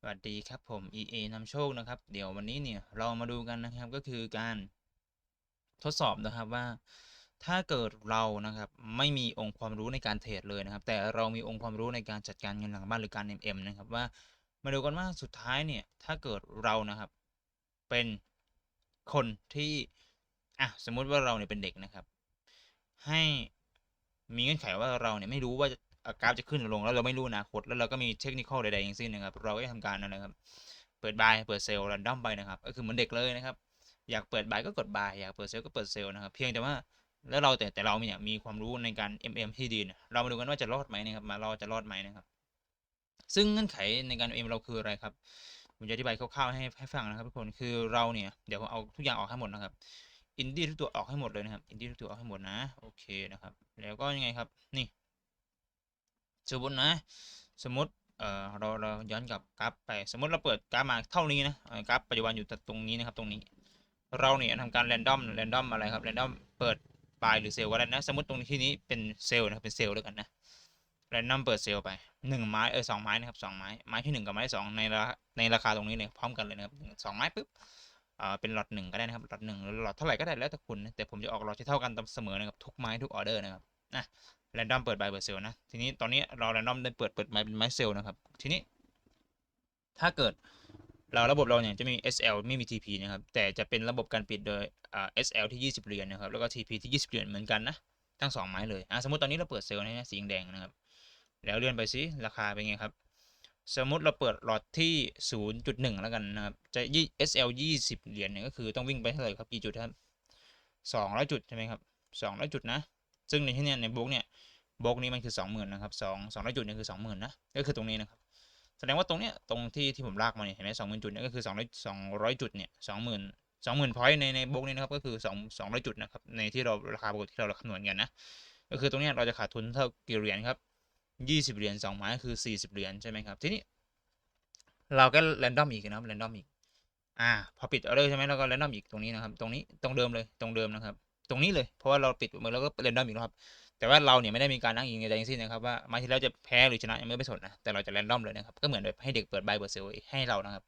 สวัสดีครับผม EA นำโชคนะครับ เดี๋ยววันนี้เนี่ยเรามาดูกันนะครับก็คือการทดสอบนะครับว่า ถ้าเกิดเรานะครับไม่มีองค์ความรู้ในการเทรดเลยนะครับ แต่เรามีองค์ความรู้ในการจัดการเงินหลังบ้านหรือการ MM นะครับว่ามาดูกันว่าสุดท้ายเนี่ยถ้าเกิดเรานะครับเป็นคนที่อะสมมุติว่าเราเนี่ยเป็นเด็กนะครับ ให้มีเงื่อนไขว่าเราเนี่ยไม่รู้ว่า กราฟจะขึ้นหรือลงแล้วเราไม่รู้อนาคตแล้วเราก็มีเทคนิคใดๆอย่างสิ้นนะครับ เราก็จะทำการนะครับ เปิดบายเปิดเซลล์รันดอมไปนะครับ ก็คือเหมือนเด็กเลยนะครับ อยากเปิดบายก็กดบายอยากเปิดเซลล์ก็เปิดเซลล์นะครับ เพียงแต่ว่าแล้วเราแต่แต่เราเนี่ยมีความรู้ในการ MM ที่ดีนะเรามาดูกันว่าจะรอดไหมนะครับ มาเราจะรอดไหมนะครับ ซึ่งเงื่อนไขในการ MM เราคืออะไรครับผมจะอธิบายคร่าวๆให้ให้ฟังนะครับทุกคนคือเราเนี่ยเดี๋ยวผมเอาทุกอย่างออกให้หมดนะครับอินดี้ทุกตัวออกให้หมดเลยนะครับอินดี้ทุกตัวออกให้หมดนะโอเคนะครับ แล้วก็ยังไงครับนี่ สมมตินะ สมมติเอ่อเราเราย้อนกลับกราฟไป สมมติเราเปิดกราฟมาเท่านี้นะกราฟปัจจุบันอยู่ตรงนี้นะครับตรงนี้ เราเนี่ยทำการแรนดอมแรนดอมอะไรครับแรนดอมเปิดปลายหรือเซลล์ก็ได้นะ สมมติตรงที่นี้เป็นเซลล์นะครับเป็นเซลล์แล้วกันนะแรนดอมเปิดเซลล์ไปหนึ่งไม้เออสองไม้นะครับสองไม้ไม้ที่หนึ่งกับไม้สองในราในราคาตรงนี้เลยพร้อมกันเลยนะครับสองไม้ปุ๊บอ่าเป็นหลอดหนึ่งก็ได้นะครับหลอดหนึ่งหรือหลอดเท่าไหร่ก็ได้แล้วแต่คุณนะแต่ผมจะออกหลอดที่เท่ากันเสมอนะครับทุกไม้ทุกออเดอร์นะครับนะ แรนดอมเปิดบายเปิดเซลนะ ทีนี้ตอนนี้เราแรนดอมได้เปิดเปิดไม้เป็นไม้เซลนะครับ ทีนี้ ถ้าเกิดเราระบบเราเนี่ยจะมี SL ไม่มี TP นะครับ แต่จะเป็นระบบการปิดโดยอ่า SL ที่ 20 เหรียญนะครับ แล้วก็ TP ที่ 20 เหรียญเหมือนกันนะ ทั้งสองไม้เลยอะสมมติตอนนี้เราเปิดเซลล์นะสีแดงนะครับ แล้วเลื่อนไปสิราคาเป็นไงครับ สมมติเราเปิดหลอดที่ 0.1 แล้วกันนะครับ จะ SL 20 เหรียญเนี่ยก็คือต้องวิ่งไปเท่าไหร่ครับกี่จุดครับ200 จุดใช่ไหมครับ200 จุดนะ ซึ่งในที่นี้ในบล็อกเนี่ยบล็อกนี้มันคือ 20,000นะครับ2 200จุดเนี่ยคือ20,000นะก็คือตรงนี้นะครับแสดงว่าตรงเนี้ยตรงที่ที่ผมลากมาเนี่ยเห็นไหมสองหมื่นจุดเนี่ยก็คือสองร้อยสองร้อยจุดเนี่ยสองหมื่นสองหมื่นพอยต์ในในบล็อกนี้นะครับก็คือสองสองร้อยจุดนะครับในที่เราราคาปกติที่เราคำนวณกันนะก็คือตรงเนี้ยเราจะขาดทุนเท่ากี่เหรียญครับยี่สิบเหรียญสองไม้คือสี่สิบเหรียญใช่ไหมครับทีนี้เราก็แรนดอมอีกนะครับแรนดอมอีกอ่าพอปิดออเดอร์ใช่ไหมเราก็แรนดอมอีกตรงนี้นะครับตรงนี้ตรงเดิมเลยตรงเดิมนะครับ ตรงนี้เลย เพราะว่าเราปิดมือแล้วก็แรนดอมอีกนะครับ แต่ว่าเราเนี่ยไม่ได้มีการนั่งยิงใดๆทั้งสิ้นนะครับว่ามาที่แล้วจะแพ้หรือชนะยังไม่ไปสนนะ แต่เราจะแรนดอมเลยนะครับ ก็เหมือนแบบให้เด็กเปิดใบเปิดเซลล์ให้เรานะครับ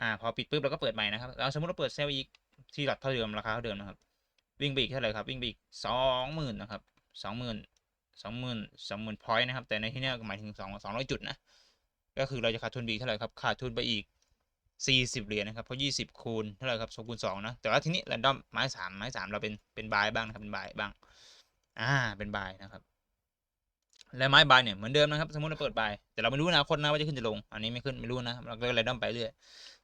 อ่า พอปิดปุ๊บเราก็เปิดใหม่นะครับเราสมมติเราเปิดเซลล์อีกที่หลักเท่าเดิมราคาเท่าเดิมนะครับ วิ่งไปอีกเท่าไหร่ครับ วิ่งไปอีกสองหมื่นนะครับสองหมื่นสองหมื่นสองหมื่นพอยต์นะครับ แต่ในที่นี้หมายถึงสองสองร้อยจุดนะ ก็คือเราจะขาดทุนไปอีกเท่าไหร่ครับ ขาดทุนไปอีก สี่สิบเหรียญนะครับ เพราะยี่สิบคูณเท่าไหร่ครับสองคูณสองนะแต่ว่าทีนี้แรนดอมไม้สามไม้สามเราเป็นเป็นบายบ้างนะครับเป็นบายบ้างอ่าเป็นบายนะครับและไม้บายเนี่ยเหมือนเดิมนะครับสมมติเราเปิดบายแต่เราไม่รู้นะคนนะว่าจะขึ้นจะลง อันนี้ไม่ขึ้นไม่รู้นะเราก็เลยดั้มไปเรื่อย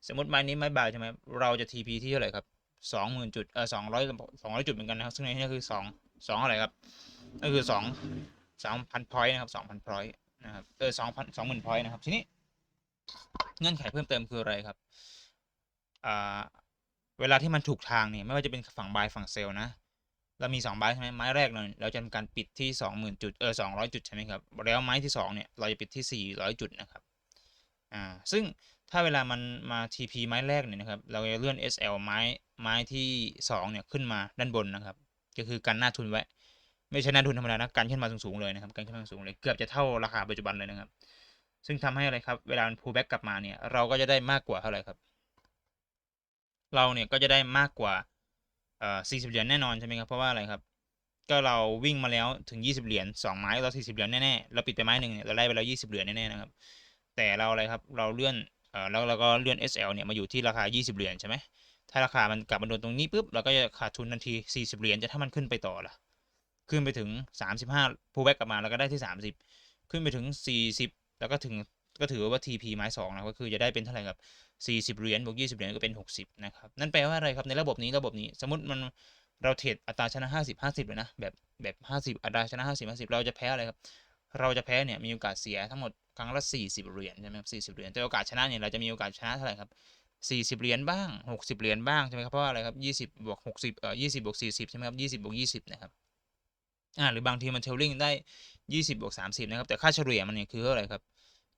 สมมติไม้นี้ไม้บายใช่ไหมเราจะ TP ที่เท่าไหร่ครับสองหมื่นจุดเออสองร้อยสองร้อยจุดเหมือนกันนะครับซึ่งในนี้คือสองสองอะไรครับก็คือสองสองพันพอยต์นะครับสองพันพอยต์นะครับเออสองพันสองหมื่นพอยต์นะครับทีนี้เงื่อนไขเพิ่มเติมคืออะไรครับ เวลาที่มันถูกทางเนี่ยไม่ว่าจะเป็นฝั่งบายฝั่งเซลนะ เรามี2ไม้ใช่ไหมไม้แรกเราเราจะทำการปิดที่ 20,000 จุดเออ200 จุดใช่ไหมครับแล้วไม้ที่2เนี่ยเราจะปิดที่ 400 จุดนะครับอ่าซึ่งถ้าเวลามันมา TP ไม้แรกเนี่ยนะครับเราจะเลื่อน SL ไม้ไม้ที่2เนี่ยขึ้นมาด้านบนนะครับ ก็คือกันหน้าทุนไว้ ไม่ใช่หน้าทุนธรรมดานะกันขึ้นมาสูงๆเลยนะครับกันขึ้นมาสูงเลยเกือบจะเท่าราคาปัจจุบันเลยนะครับ ซึ่งทำให้อะไรครับเวลามัน pull back กลับมาเนี่ยเราก็จะได้มากกว่าเท่าไหร่ครับ เราเนี่ยก็จะได้มากกว่าเอ่อ40 เหรียญแน่นอนใช่ไหมครับ เพราะว่าอะไรครับ ก็เราวิ่งมาแล้วถึง 20 เหรียญ2ไม้เรา40 เหรียญแน่ๆ เราปิดไปไม้หนึ่งเนี่ยเราได้ไปแล้ว 20 เหรียญแน่ๆนะครับ แต่เราอะไรครับ เราเลื่อนเอ่อแล้วเราก็เลื่อน SL เนี่ยมาอยู่ที่ราคา 20 เหรียญใช่ไหมถ้าราคามันกลับมาโดนตรงนี้ปุ๊บเราก็จะขาดทุนทันที 40 เหรียญจะถ้ามันขึ้นไปต่อล่ะ ขึ้นไปถึง 35 pull back กลับมาเราก็ได้ที่ 30 ขึ้นไปถึง 40 แล้วก็ถึง ก็ถือว่า TP ไม้2นะก็คือจะได้เป็นเท่าไหร่ครับ 40 เหรียญบวก 20 เหรียญก็เป็น 60 นะครับ นั่นแปลว่าอะไรครับในระบบนี้ระบบนี้ สมมติมันเราเทรดอัตราชนะ 50 50เลยนะแบบแบบ 50 อัตราชนะ 50 50 เราจะแพ้อะไรครับ เราจะแพ้เนี่ยมีโอกาสเสียทั้งหมดครั้งละ 40 เหรียญใช่ไหมครับ40 เหรียญแต่โอกาสชนะเนี่ยเราจะมีโอกาสชนะเท่าไหร่ครับ40 เหรียญบ้าง 60 เหรียญบ้างใช่ไหมครับเพราะว่าอะไรครับ 20บวก60เอ่อ20บวก40 ใช่ไหมครับ20บวก20 นะครับอ่าหรือบางทีมันเทลลิงได้ 20บวก30 นะครับ แต่ค่าเฉลี่ยมันเนี่ยคือเท่าไหร่ครับ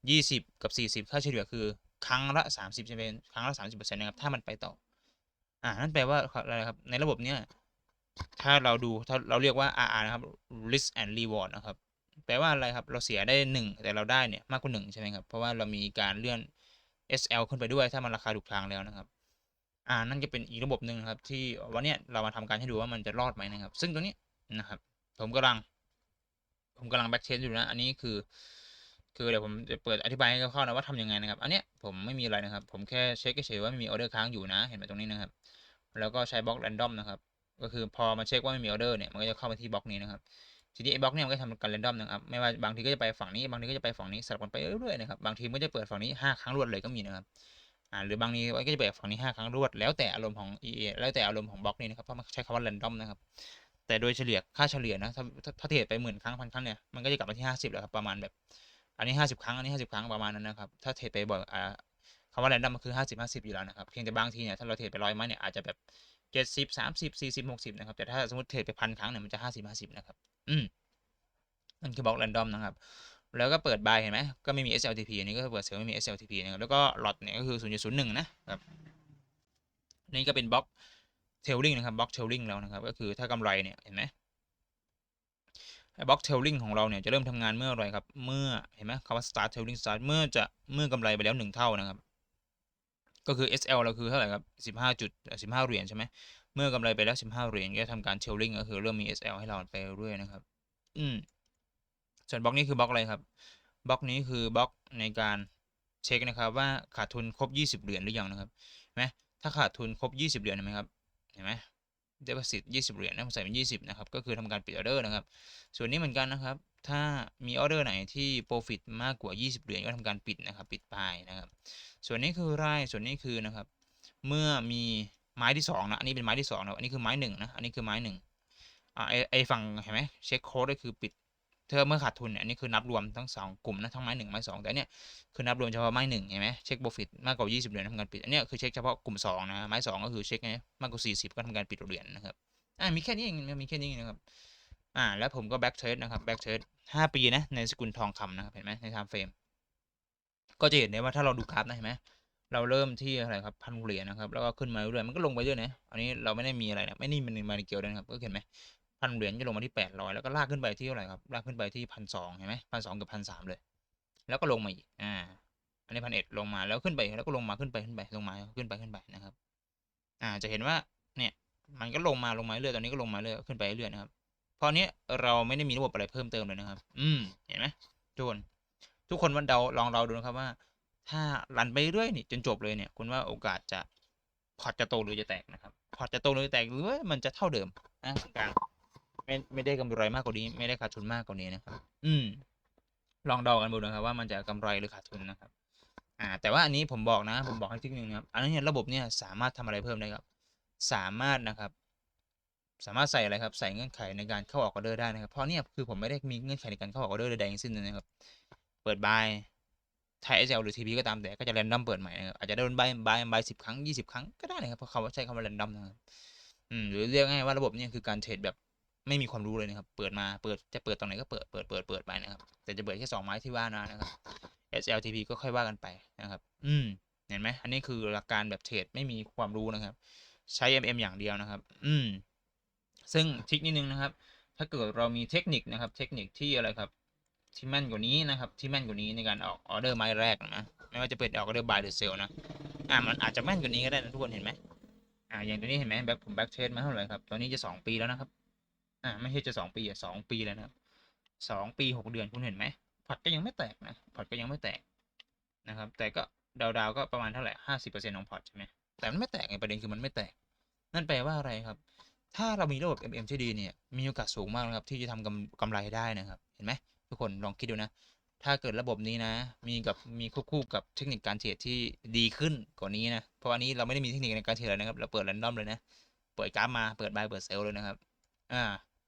20 กับ 40 ค่าเฉลี่ยคือครั้งละ 30ใช่ไหมครั้งละ 30%นะครับ ถ้ามันไปต่อ อ่า นั่นแปลว่าอะไรครับ ในระบบเนี้ย ถ้าเราดู ถ้าเราเรียกว่า RR นะครับ risk and reward นะครับ แปลว่าอะไรครับ เราเสียได้ 1 แต่เราได้เนี่ยมากกว่า1ใช่ไหมครับ เพราะว่าเรามีการเลื่อน SL ขึ้นไปด้วย ถ้ามันราคาถูกทางแล้วนะครับ อ่า นั่นจะเป็นอีกระบบหนึ่งนะครับ ที่วันเนี้ยเรามาทำการให้ดูว่ามันจะรอดไหมนะครับ ซึ่งตัวนี้นะครับ ผมกำลัง ผมกำลังแบ็กเทสอยู่นะ อันนี้คือ คือเดี๋ยวผมจะเปิดอธิบายให้คร่าวๆนะว่าทำยังไงนะครับ อันเนี้ยผมไม่มีอะไรนะครับ ผมแค่เช็คเฉยๆว่าไม่มีออเดอร์ค้างอยู่นะ เห็นไหมตรงนี้นะครับ แล้วก็ใช้บล็อกแรนดอมนะครับ ก็คือพอมาเช็คว่าไม่มีออเดอร์เนี่ยมันก็จะเข้ามาที่บล็อกนี้นะครับ ทีนี้ไอ้บล็อกเนี่ยมันก็ทำการแรนดอมนะครับ ไม่ว่าบางทีก็จะไปฝั่งนี้ บางทีก็จะไปฝั่งนี้สลับกันไปเรื่อยๆนะครับ บางทีมันก็จะเปิดฝั่งนี้5ครั้งรวดเลยก็มีนะครับ อ่า หรือบางทีก็จะเปิดฝั่งนี้5ครั้งรวด แล้วแต่อารมณ์ของ EA แล้วแต่อารมณ์ของบล็อกนี้นะครับ เพราะมันใช้คำว่าแรนดอมนะครับแต่โดยเฉลี่ยค่าเฉลี่ยนะถ้าถ้าเทรดไปหมื่นครั้งพันครั้งเนี่ยมันก็จะกลับมาที่ 50แหละครับประมาณแบบ อันนี้ 50 ครั้ง อันนี้ 50 ครั้งประมาณนั้นนะครับ ถ้าเทรดไปบ่อยอ่าคำว่าแรนดอมมันคือ 50 50 อยู่แล้วนะครับ เพียงแต่บางทีเนี่ยถ้าเราเทรดไปร้อยไม้เนี่ยอาจจะแบบ 70 30 40 60 นะครับ แต่ถ้าสมมติเทรดไปพันครั้งเนี่ยมันจะ 50 50 นะครับ อืมนั่นคือบล็อกแรนดอมนะครับ แล้วก็เปิดบายเห็นไหมก็ไม่มี SLTP อันนี้ก็เปิดเซลล์ไม่มี SLTP นะครับแล้วก็หลอดเนี่ยก็คือ 0.01 นะครับนี่ก็เป็นบล็อกเทลลิงนะครับบล็อกเทลลิงแล้วนะครับ ก็คือถ้ากำไรเนี่ยเห็นไหม บล็อกเทลลิงของเราเนี่ยจะเริ่มทำงานเมื่อไรครับ เมื่อเห็นไหมคำว่า start tailing start เมื่อจะเมื่อกำไรไปแล้วหนึ่งเท่านะครับ ก็คือ SL เราคือเท่าไหร่ครับ15จุด15เหรียญใช่ไหมเมื่อกำไรไปแล้ว 15เหรียญก็ทำการเทลลิงก็คือเริ่มมี SL ให้เราไปเรื่อยนะครับ อืมส่วนบล็อกนี้คือบล็อกอะไรครับบล็อกนี้คือบล็อกในการเช็คนะครับว่าขาดทุนครบ 20 เหรียญหรือยังนะครับเห็นไหมถ้าขาดทุนครบ 20 เหรียญเห็นไหมครับเห็นไหม เดปสิต20 เหรียญนะผมใส่เป็น 20 นะครับ ก็คือทำการปิดออเดอร์นะครับ ส่วนนี้เหมือนกันนะครับ ถ้ามีออเดอร์ไหนที่ profit มากกว่า 20 เหรียญก็ทำการปิดนะครับ ปิดปลายนะครับ ส่วนนี้คือรายส่วนนี้คือนะครับ เมื่อมีไม้ที่2นะ อันนี้เป็นไม้ที่2นะอันนี้คือไม้1นะ อันนี้คือไม้1อ่าไอฝั่งเห็นไหมเช็คโค้ดก็คือปิด เธอเมื่อขาดทุนเนี่ยอันนี้คือนับรวมทั้ง2กลุ่มนะทั้งไม้1ไม้2แต่เนี่ยคือนับรวมเฉพาะไม้1เห็นไหมเช็ค profit มากกว่า 20 เหรียญทำการปิดอันนี้คือเช็คเฉพาะกลุ่ม2นะไม้2ก็คือเช็คไงมากกว่า 40 ก็ทำการปิดเหรียญนะครับอ่ามีแค่นี้เองมีแค่นี้เองนะครับอ่าแล้วผมก็แบ็กเทรดนะครับแบ็กเทรดห้าปีนะในสกุลทองคำนะครับเห็นไหมในไทม์เฟรมก็จะเห็นได้ว่าถ้าเราดูกราฟนะเห็นไหมเราเริ่มที่อะไรครับพันเหรียญนะครับแล้วก็ขึ้นมาเรื่อยมันก็ลงไปเรื่อยนะอันนี้เราไม่ได้มีอะไรนะไม่นี่มันมาในเกียวนะครับก็เห็นไหม พันเหรียญจะลงมาที่แปดร้อยแล้วก็ลากขึ้นไปที่เท่าไหร่ครับลากขึ้นไปที่พันสองเห็นไหมพันสองกับพันสามเลย แล้วก็ลงมาอีกอ่าอันนี้พันเอ็ดลงมาแล้วขึ้นไปแล้วก็ลงมาขึ้นไปขึ้นไปลงมาขึ้นไปขึ้นไปนะครับ อ่าจะเห็นว่าเนี่ยมันก็ลงมาลงมาเรื่อยตอนนี้ก็ลงมาเรื่อยขึ้นไปเรื่อยนะครับพราะนี้ยเราไม่ได้มีระบบอะไรเพิ่มเติมเลยนะครับ อืมเห็นไหมทุกคนทุกคนวันเดาลองเราดูนะครับว่า ถ้ารันไปเรื่อยนี่จนจบเลยเนี่ยคุณว่าโอกาสจะพอร์ตจะโตหรือจะแตกนะครับพอร์ตจะโตหรือจะแตกหรือว่ามันจะเท่าเดิมนะกลาง ไม่ไม่ได้กำไรมากกว่านี้ ไม่ได้ขาดทุนมากกว่านี้นะครับ อืม ลองเดากันดูนะครับ ว่ามันจะกำไรหรือขาดทุนนะครับ อ่า แต่ว่าอันนี้ผมบอกนะ ผมบอกให้ทีนึงนะครับ อันนี้ระบบเนี่ยสามารถทำอะไรเพิ่มได้ครับ สามารถนะครับ สามารถใส่อะไรครับ ใส่เงื่อนไขในการเข้าออกออเดอร์ได้นะครับ เพราะเนี่ยคือผมไม่ได้มีเงื่อนไขในการเข้าออกออเดอร์ใดๆทั้งสิ้นเลยนะครับ เปิดบายไทย SL หรือ TP ก็ตามแต่ก็จะแรนดอมเปิดใหม่นะครับอาจจะโดนบายบายบายสิบครั้งยี่สิบครั้งก็ได้นะครับเพราะเขาใช้คำว่าแรนดอมนะครับอืมหรือเรียกง่ายว่าระบบเนี่ยคือการเทรดแบบ ไม่มีความรู้เลยนะครับ เปิดมา เปิด จะเปิดตรงไหนก็เปิด เปิด เปิด เปิดไปนะครับ แต่จะเปิดแค่สองไม้ที่ว่านะนะครับ SLTP ก็ค่อยว่ากันไปนะครับ อืม เห็นไหม อันนี้คือหลักการแบบเทรดไม่มีความรู้นะครับ ใช้ MM อย่างเดียวนะครับ อืม ซึ่งทิคนิดนึงนะครับ ถ้าเกิดเรามีเทคนิคนะครับ เทคนิคที่อะไรครับ ที่แม่นกว่านี้นะครับ ที่แม่นกว่านี้ในการออกออเดอร์ไม้แรกนะ ไม่ว่าจะเป็นออกออเดอร์บายหรือเซลนะ อ่ามันอาจจะแม่นกว่านี้ก็ได้นะทุกคน เห็นไหมอ่า อย่างตัวนี้เห็นไหมแบ็คผมแบ็คเทรดมาเท่าไหร่ครับ ตอนนี้จะสองปีแล้วนะครับ อ่าไม่ใช่จะสองปีอะสองปีแล้วนะครับสองปีหกเดือนคุณเห็นไหมพอร์ตก็ยังไม่แตกนะพอร์ตก็ยังไม่แตกนะครับ แต่ก็ดาวๆก็ประมาณเท่าไหร่ห้าสิบเปอร์เซ็นต์ของพอร์ตใช่ไหมแต่มันไม่แตกไงประเด็นคือมันไม่แตก นั่นแปลว่าอะไรครับ ถ้าเรามีระบบ MM ที่ดีเนี่ยมีโอกาสสูงมากนะครับที่จะทำกำกำไรได้นะครับ เห็นไหมทุกคนลองคิดดูนะ ถ้าเกิดระบบนี้นะ มีกับมีควบคู่กับเทคนิคการเทรดที่ดีขึ้นกว่านี้นะเพราะอันนี้เราไม่ได้มีเทคนิคในการเทรดเลยนะครับ เราเปิดแรนดอมเลยนะ เปิดกราฟมาเปิดบายเปิดเซลล์เลยนะครับ อ่า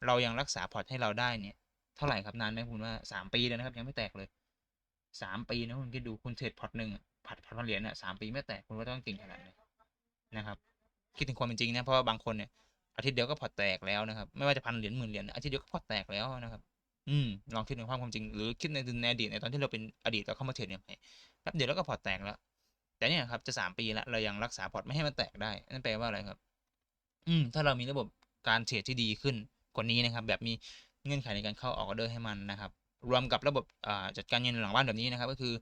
เรายังรักษาพอร์ตให้เราได้เนี่ย เท่าไหร่ครับนานไหมคุณว่าสามปีเลยนะครับ ยังไม่แตกเลยสามปีนะคุณคิดดูคุณเทรดพอร์ตหนึ่งพอร์ตพันเหรียญเนี่ยสามปีไม่แตกคุณว่าต้องเก่งขนาดไหนนะครับ คิดถึงความเป็นจริงนะเพราะว่าบางคนเนี่ยอาทิตย์เดียวก็พอร์ตแตกแล้วนะครับ ไม่ว่าจะพันเหรียญหมื่นเหรียญอาทิตย์เดียวก็พอร์ตแตกแล้วนะครับอืมลองคิดถึงความความจริงหรือคิดในในอดีตในตอนที่เราเป็นอดีตเราเข้ามาเทรดเนี่ยแป๊บเดียวแล้วก็พอร์ตแตกแล้ว แต่เนี่ยครับจะสามปีแล้วเรายังรักษาพอร์ตไม่ให้มันแตกได้นั่นแปลว่าอะไรครับ อืมถ้าเรามีระบบการเทรดที่ดีขึ้น กว่านี้นะครับ แบบมีเงื่อนไขในการเข้าออกออเดอร์ให้มันนะครับ รวมกับระบบจัดการเงินหลังบ้านแบบนี้นะครับ ก็คือ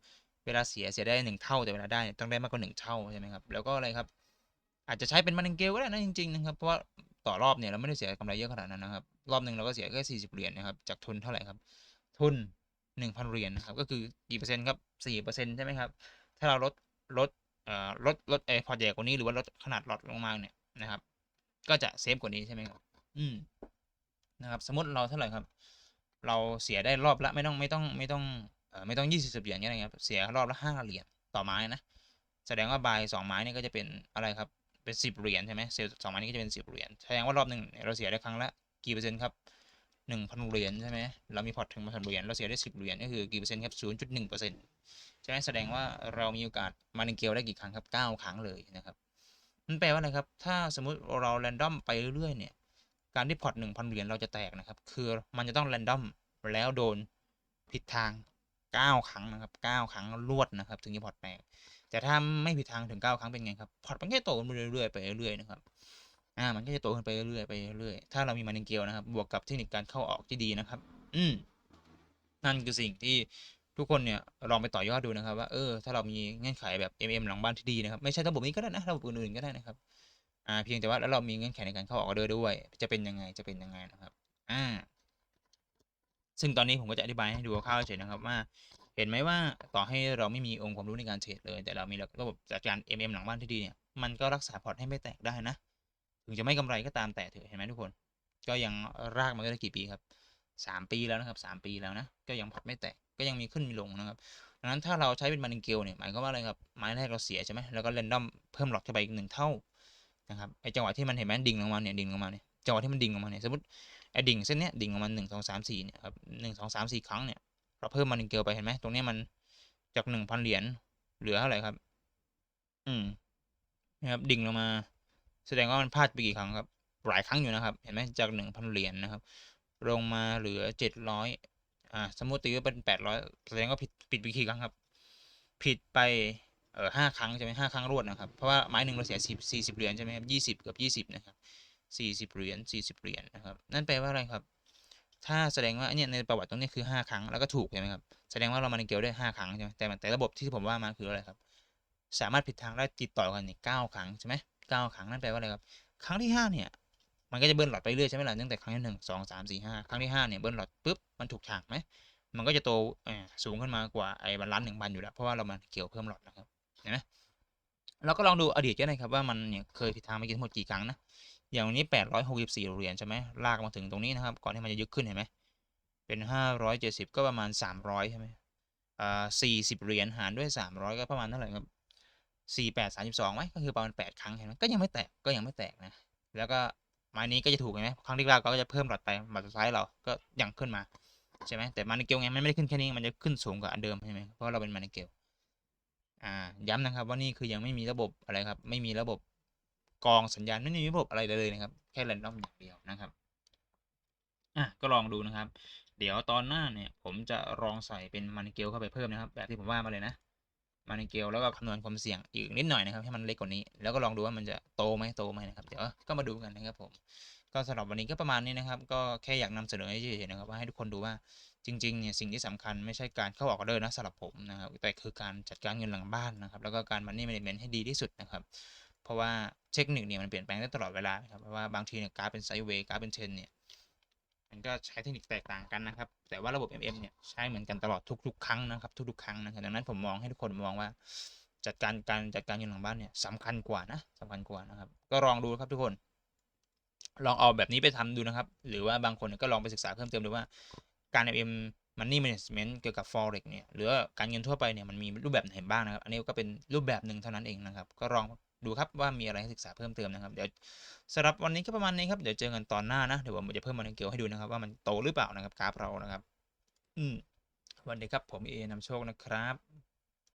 เวลาเสียเสียได้หนึ่งเท่าแต่เวลาได้ต้องได้มากกว่าหนึ่งเท่าใช่ไหมครับแล้วก็อะไรครับ อาจจะใช้เป็นมันเกลก็ได้นะจริงๆนะครับเพราะว่าต่อรอบเนี่ยเราไม่ได้เสียกำไรเยอะขนาดนั้นนะครับ รอบหนึ่งเราก็เสียแค่สี่สิบเหรียญนะครับจากทุนเท่าไหร่ครับ ทุนหนึ่งพันเหรียญนะครับก็คือกี่เปอร์เซ็นต์ครับสี่เปอร์เซ็นต์ใช่ไหมครับถ้าเราลดลดเอ่อลดลดเออพอใหญ่กว่านี้หรือว่าลดขนาดหลอดลงมาเนี่ยนะครับ ก็จะเซฟกว่านี้ใช่ไหมครับ อืม นะครับ สมมติเราเท่าไหร่ครับ เราเสียได้รอบละไม่ต้องไม่ต้องไม่ต้องเอ่อไม่ต้องยี่สิบเหรียญก็ได้ครับเสียรอบละห้าเหรียญต่อไม้นะแสดงว่าบายสองไม้นี่ก็จะเป็นอะไรครับเป็นสิบเหรียญใช่ไหมเซลสองไม้นี้ก็จะเป็นสิบเหรียญแสดงว่ารอบหนึ่งเราเสียได้ครั้งละกี่เปอร์เซ็นต์ครับหนึ่งพันเหรียญใช่ไหมเรามีพอร์ตถึงพันเหรียญเราเสียได้สิบเหรียญก็คือกี่เปอร์เซ็นต์ครับศูนย์จุดหนึ่งเปอร์เซ็นต์ใช่ไหมแสดงว่าเรามีโอกาสมาในเกลได้กี่ครั้งครับเก้าครั้งเลยนะครับมันแปลว่าอะไรครับ ถ้าสมมุติเราแรนดอมไปเรื่อยๆเนี่ย การที่พอร์ตหนึ่งพันเหรียญเราจะแตกนะครับ คือมันจะต้องแรนดอมแล้วโดนผิดทางเก้าครั้งนะครับเก้าครั้งรวดนะครับ ถึงจะพอร์ตแตก แต่ถ้าไม่ผิดทางถึงเก้าครั้งเป็นไงครับ พอร์ตมันก็จะโตขึ้นไปเรื่อยๆไปเรื่อยๆนะครับ อ่า มันก็จะโตขึ้นไปเรื่อยๆไปเรื่อยๆ ถ้าเรามีมันเกลนะครับ บวกกับเทคนิคการเข้าออกที่ดีนะครับ อืม นั่นคือสิ่งที่ทุกคนเนี่ยลองไปต่อยอดดูนะครับ ว่าเออถ้าเรามีเงื่อนไขแบบ MM หลังบ้านที่ดีนะครับ ไม่ใช่ระบบนี้ก็ได้นะระบบอื่นๆก็ได้นะครับ อ่าเพียงแต่ว่าแล้วเรามีเงื่อนไขในการเข้าออกออเดอร์ด้วย จะเป็นยังไงจะเป็นยังไงนะครับอ่าซึ่งตอนนี้ผมก็จะอธิบายให้ดูคร่าวๆเฉยนะครับว่า เห็นไหมว่าต่อให้เราไม่มีองค์ความรู้ในการเทรดเลย แต่เรามีระบบจัดการ MM หลังบ้านที่ดีเนี่ยมันก็รักษาพอร์ตให้ไม่แตกได้นะ ถึงจะไม่กำไรก็ตามแต่เถอะเห็นไหมทุกคน ก็ยังรากมาได้กี่ปีครับสามปีแล้วนะครับสามปีแล้วนะ ก็ยังพอร์ตไม่แตกก็ยังมีขึ้นมีลงนะครับดังนั้นถ้าเราใช้เป็นมันเกลเนี่ยหมายความว่าอะไรครับไม้แรกเราเสียใช่ไหมแล้วก็เรนดอมเพิ่มหลอกเข้าไปอีกหนึ่งเท่า นะครับไอจังหวะที่มันเห็นไหมดิ่งลงมาเนี่ยดิ่งลงมาเนี่ยจังหวะที่มันดิ่งลงมาเนี่ยสมมติไอดิ่งเส้นเนี้ยดิ่งลงมาหนึ่งสองสามสี่เนี่ยครับหนึ่งสองสามสี่ครั้งเนี่ยเราเพิ่มมันเกลียวไปเห็นไหมตรงนี้มันจากหนึ่งพันเหรียญเหลือเท่าไหร่ครับ อืมนะครับดิ่งลงมา แสดงว่ามันพลาดไปกี่ครั้งครับ หลายครั้งอยู่นะครับ เห็นไหมจากหนึ่งพันเหรียญนะครับ ลงมาเหลือเจ็ดร้อยอ่าสมมติตีว่าเป็นแปดร้อยแสดงว่าผิดผิดไปกี่ครั้งครับ ผิดไป เอ่อห้าครั้งใช่ไหมห้าครั้งรวดนะครับ เพราะว่าไม้หนึ่งเราเสียสิบสี่สิบเหรียญใช่ไหมครับยี่สิบกับยี่สิบนะครับสี่สิบเหรียญสี่สิบเหรียญนะครับ นั่นแปลว่าอะไรครับ ถ้าแสดงว่าเนี่ยในประวัติตรงนี้คือห้าครั้งแล้วก็ถูกใช่ไหมครับ แสดงว่าเรามาในเกลได้ห้าครั้งใช่ไหมแต่แต่ระบบที่ผมว่ามาคืออะไรครับ สามารถผิดทางได้ติดต่อกันเนี่ยเก้าครั้งใช่ไหมเก้าครั้งนั่นแปลว่าอะไรครับ ครั้งที่ห้าเนี่ยมันก็จะเบิ้ลหลอดไปเรื่อยใช่ไหมล่ะตั้งแต่ครั้งที่หนึ่งสองสามสี่ห้าครั้งที่ห้าเนี่ยเบิ้ลหลอดปุ๊บมันถูกทางไหมมันก็จะโตสูงขึ้นมากว่าไอ้บรรลันหนึ่งพันอยู่แล้ว เพราะว่าเรามาเกี่ยวเพิ่มหลอดนะครับ เห็นไหมเราก็ลองดูอดีตก็ได้ครับว่ามันเนี่ยเคยผิดทางมากี่ทั้งหมดกี่ครั้งนะอย่างวันนี้แปดร้อยหกสิบสี่เหรียญใช่ไหมลากมาถึงตรงนี้นะครับ ก่อนที่มันจะยึกขึ้นเห็นไหมเป็นห้าร้อยเจ็ดสิบก็ประมาณสามร้อยใช่ไหมอ่าสี่สิบเหรียญหารด้วยสามร้อยก็ประมาณเท่าไหร่ครับสี่แปดสามสิบสองไหมก็คือประมาณแปดครั้งเห็นไหมก็ยังไม่แตกก็ยังไม่แตกนะแล้วก็ไม้นี้ก็จะถูกเห็นไหมครั้งที่แรกก็จะเพิ่มหลอดไปหลอดสุดท้ายเราก็ยังขึ้นมาใช่ไหมแต่มันเกลไงมันไม่ได้ขึ้นแค่นี้มันจะขึ้นสูงกว่าอันเดิมใช่ไหมเพราะเราเป็นมันเกล อ่าย้ำนะครับว่านี่คือยังไม่มีระบบอะไรครับ ไม่มีระบบกองสัญญาณไม่มีระบบอะไรเลยนะครับ แค่แรนดอมอย่างเดียวนะครับอะก็ลองดูนะครับ เดี๋ยวตอนหน้าเนี่ยผมจะลองใส่เป็นมันเกลเข้าไปเพิ่มนะครับ แบบที่ผมว่ามาเลยนะมันเกลแล้วก็คำนวณความเสี่ยงอีกนิดหน่อยนะครับให้มันเล็กกว่านี้ แล้วก็ลองดูว่ามันจะโตไหมโตไหมนะครับ เดี๋ยวก็มาดูกันนะครับผม ก็สำหรับวันนี้ก็ประมาณนี้นะครับ ก็แค่อยากนำเสนอให้เฉยๆนะครับ ว่าให้ทุกคนดูว่าจริงๆเนี่ยสิ่งที่สำคัญไม่ใช่การเข้าออกออเดอร์นะสำหรับผมนะครับแต่คือการจัดการเงินหลังบ้านนะครับ แล้วก็การมันนี่แมネจเมนต์ให้ดีที่สุดนะครับ เพราะว่าเทคนิคเนี่ยมันเปลี่ยนแปลงได้ตลอดเวลาครับเพราะว่าบางทีเนี่ยกราฟเป็นไซด์เวย์กราฟเป็นเทรนเนี่ยมันก็ใช้เทคนิคแตกต่างกันนะครับ แต่ว่าระบบ MM เนี่ยใช้เหมือนกันตลอดทุกๆ ครั้งนะครับ ทุกๆ ครั้งนะครับดังนั้นผมมองให้ทุกคนมองว่า จัดการการจัดการเงินหลังบ้านเนี่ยสำคัญกว่านะสำคัญกว่านะครับ ก็ลองดูครับทุกคน ลองเอาแบบนี้ไปทำดูนะครับ หรือว่าบางคนก็ลองไปศึกษาเพิ่มเติมดูว่าการ MM Money Management เกี่ยวกับ Forex เนี่ยหรือว่าการเงินทั่วไปเนี่ยมันมีรูปแบบไหนบ้างนะครับ อันนี้ก็เป็นรูปแบบหนึ่งเท่านั้นเองนะครับ ก็ลองดูครับว่ามีอะไรให้ศึกษาเพิ่มเติมนะครับ เดี๋ยวสำหรับวันนี้ก็ประมาณนี้ครับเดี๋ยวเจอกันตอนหน้านะเดี๋ยวผมจะเพิ่มมันเกลให้ดูนะครับ ว่ามันโตหรือเปล่านะครับกราฟเรานะครับ อืมวันนี้ครับผมเอนำโชคนะครับ